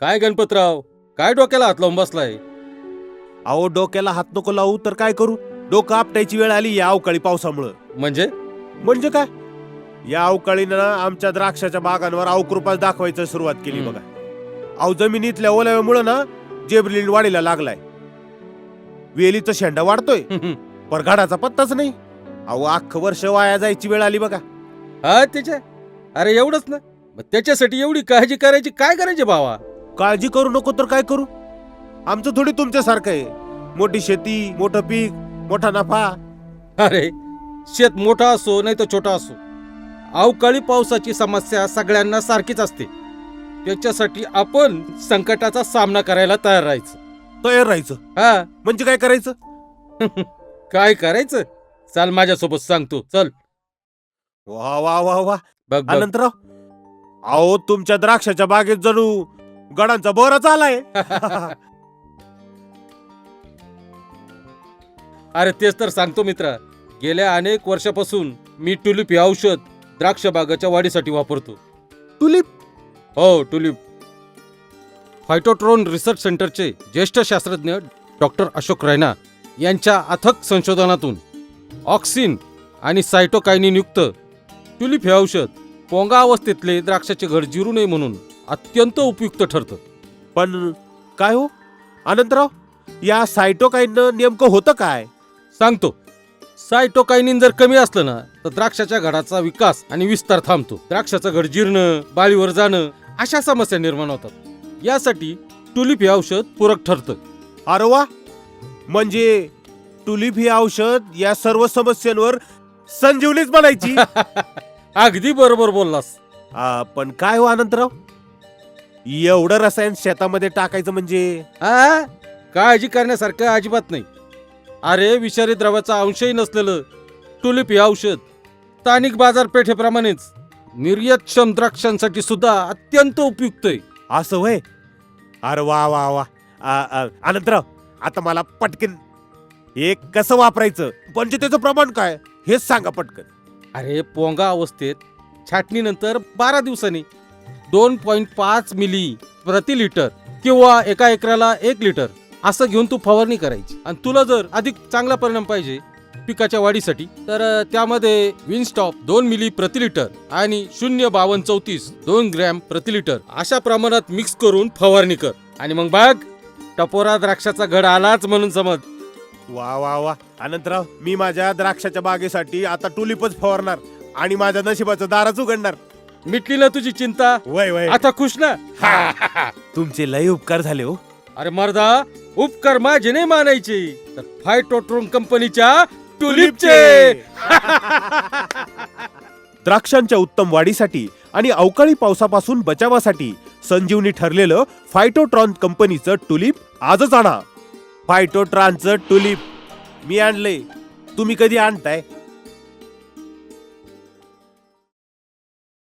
काय गणपतराव? काय डोक्याला हात लावून बसलाय? अहो डोक्याला हात नको लावू तर काय करू? डोकं आपटायची वेळ आली या अवकाळी पावसामुळं. म्हणजे? म्हणजे काय? या अवकाळीनं आमच्या द्राक्षाच्या बागांवर अवकृपाच दाखवायचं सुरुवात केली हम्म. बघा. अहो जमिनीतल्या ओल्यामुळं ना जेबलिन वाढीला लागलाय. वेलीचा शेंडा वाढतोय. पर घडाचा पत्ताच नाही. अहो अख्खं वर्ष वाया जायची वेळ आली बघा. हा त्याच्या अरे एवढंच ना? मग त्याच्यासाठी एवढी काळजी करायची काय करायची भावा काळजी करू नको तर काय करू? आमचं थोडी तुमच्यासारखं आहे. मोठी शेती मोठं पीक मोठा नफा. अरे शेत मोठा असो नाही तर छोटा असो. अवकाळी पावसाची समस्या सगळ्यांना सारखीच असते. त्याच्यासाठी आपण संकटाचा सामना करायला तयार राहायचं. तयार राहायचं? हा. म्हणजे काय करायचं? काय करायचं? चाल माझ्यासोबत सांगतो. चल. वा वा वा वा. बघ बघ. अनंतराव अहो तुमच्या द्राक्षाच्या बागेत जणू गडांचा बोराच आलाय अरे तेच तर सांगतो मित्रा. गेल्या अनेक वर्षापासून मी टुलिप हे औषध द्राक्ष बागाच्या वाढीसाठी वापरतो. तुलिप हो टुलिप. फायटोट्रोन रिसर्च सेंटरचे ज्येष्ठ शास्त्रज्ञ डॉक्टर अशोक रैना यांच्या अथक संशोधनातून ऑक्सिन आणि सायटोकायनिन युक्त टुलिप हे औषध पोंगा अवस्थेतले द्राक्षाचे घड जिरू नये म्हणून अत्यंत उपयुक्त ठरतं. पण काय हो? अनंतराव या सायटोकाईन नेमकं होतं काय? सांगतो. सायटोकायनिन जर कमी असलं ना तर द्राक्षाच्या घडाचा विकास आणि विस्तार थांबतो. द्राक्षाचं घड जीर्ण बाळीवर जाणं अशा समस्या निर्माण होतात. यासाठी टुलिप हे औषध पूरक ठरतं. अरे वा! म्हणजे टुलिप ही औषध या सर्व समस्यांवर संजीवनीच बनायची? अगदी बरोबर बोललास. आ, पण काय हो अनंतराव एवढं रसायन शेतामध्ये टाकायचं म्हणजे? आ? काळजी करण्यासारखं अजिबात नाही. अरे विषारी द्रव्याचा अंशही नसलेलं टुलिप हे औषध स्थानिक बाजारपेठेप्रमाणेच निर्यातक्षम द्राक्षांसाठी सुद्धा अत्यंत उपयुक्त आहे. असं वय अरे वा वा वा. आ, आ, आता मला पटकन हे कसं वापरायचं? म्हणजे त्याचं प्रमाण काय? हेच सांगा पटकन. अरे पोंगा अवस्थेत छाटणीनंतर बारा दिवसांनी दोन पॉईंट पाच मिली प्रति लिटर किंवा एका एकराला एक लिटर असं घेऊन तू फवारणी करायची. आणि तुला जर अधिक चांगला परिणाम पाहिजे पिकाच्या वाढीसाठी तर त्यामध्ये विनस्टॉप दोन मिली प्रति लिटर आणि शून्य बावन्न चौतीस दोन ग्रॅम प्रति लिटर अशा प्रमाणात मिक्स करून फवारणी कर. आणि मग बाग टपोरा द्राक्षाचा घड आलाच म्हणून समज. वा वा वा. अनंतराव मी माझ्या द्राक्षाच्या बागेसाठी आता टुलिपच फवारणार आणि माझ्या नशिबाचं दारच उघडणार. मिटली ना तुझी चिंता. वय वय. आता खुश ना? तुमचे लय उपकार झाले हो. अरे मर्दा उपकार माझे नाही मानायचे. तर फायटोट्रोन कंपनीच्या टुलिपचे. द्राक्षांच्या उत्तम वाढीसाठी आणि अवकाळी पावसापासून बचावासाठी संजीवनी ठरलेलं फायटोट्रॉन कंपनीचं टुलिप आजच आणा. फायटोट्रॉनचं टुलिप मी आणलंय. तुम्ही कधी आणताय?